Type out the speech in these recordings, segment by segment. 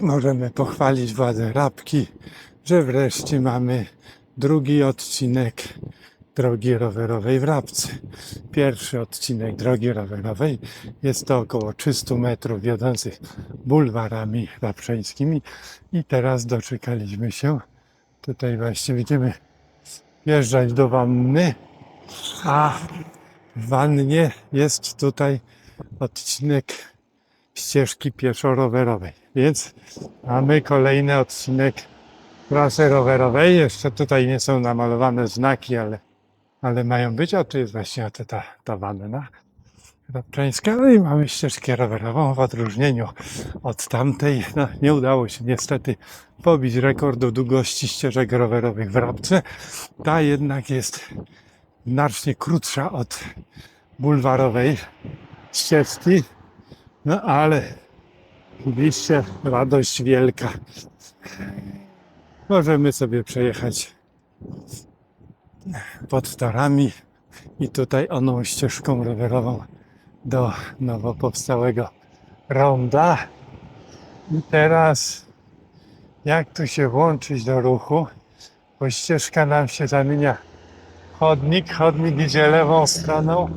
możemy pochwalić władze Rabki, że wreszcie mamy drugi odcinek drogi rowerowej w Rabce. Pierwszy odcinek drogi rowerowej jest to około 300 metrów wiodących bulwarami rabczeńskimi i teraz doczekaliśmy się. Tutaj właśnie będziemy wjeżdżać do wanny, a w wannie jest tutaj odcinek ścieżki pieszo-rowerowej. Więc mamy kolejny odcinek trasy rowerowej. Jeszcze tutaj nie są namalowane znaki, ale, ale mają być. A tu jest właśnie ta, ta, ta wanna rabczeńska. No i mamy ścieżkę rowerową w odróżnieniu od tamtej. No, nie udało się niestety pobić rekordu długości ścieżek rowerowych w Rabce. Ta jednak jest znacznie krótsza od bulwarowej ścieżki. No ale oczywiście radość wielka. Możemy sobie przejechać pod torami i tutaj oną ścieżką rowerową do nowo powstałego ronda. I teraz jak tu się włączyć do ruchu, bo ścieżka nam się zamienia chodnik, chodnik idzie lewą stroną,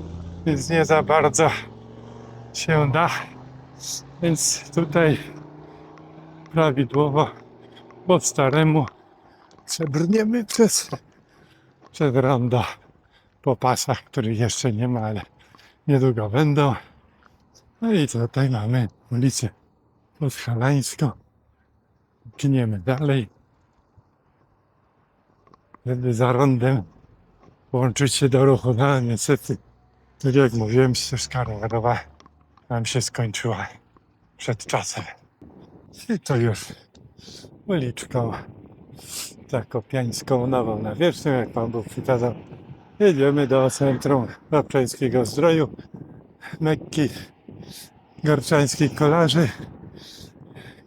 więc nie za bardzo się da. Więc tutaj prawidłowo po staremu przebrniemy przez, przez rondo po pasach, których jeszcze nie ma, ale niedługo będą. No i tutaj mamy ulicę Podhalańską. Gniemy dalej, żeby za rondem włączyć się do ruchu. No niestety, tak jak mówiłem, ścieżka rowerowa nam się skończyła przed czasem. I to już uliczką zakopiańską nową na wiecznym, jak Pan Bóg przykazał. Jedziemy do centrum Rabczańskiego Zdroju, Mekki Gorczańskich Kolarzy,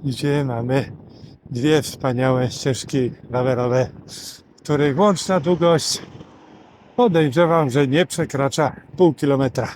gdzie mamy dwie wspaniałe ścieżki rowerowe, których łączna długość podejrzewam, że nie przekracza pół kilometra.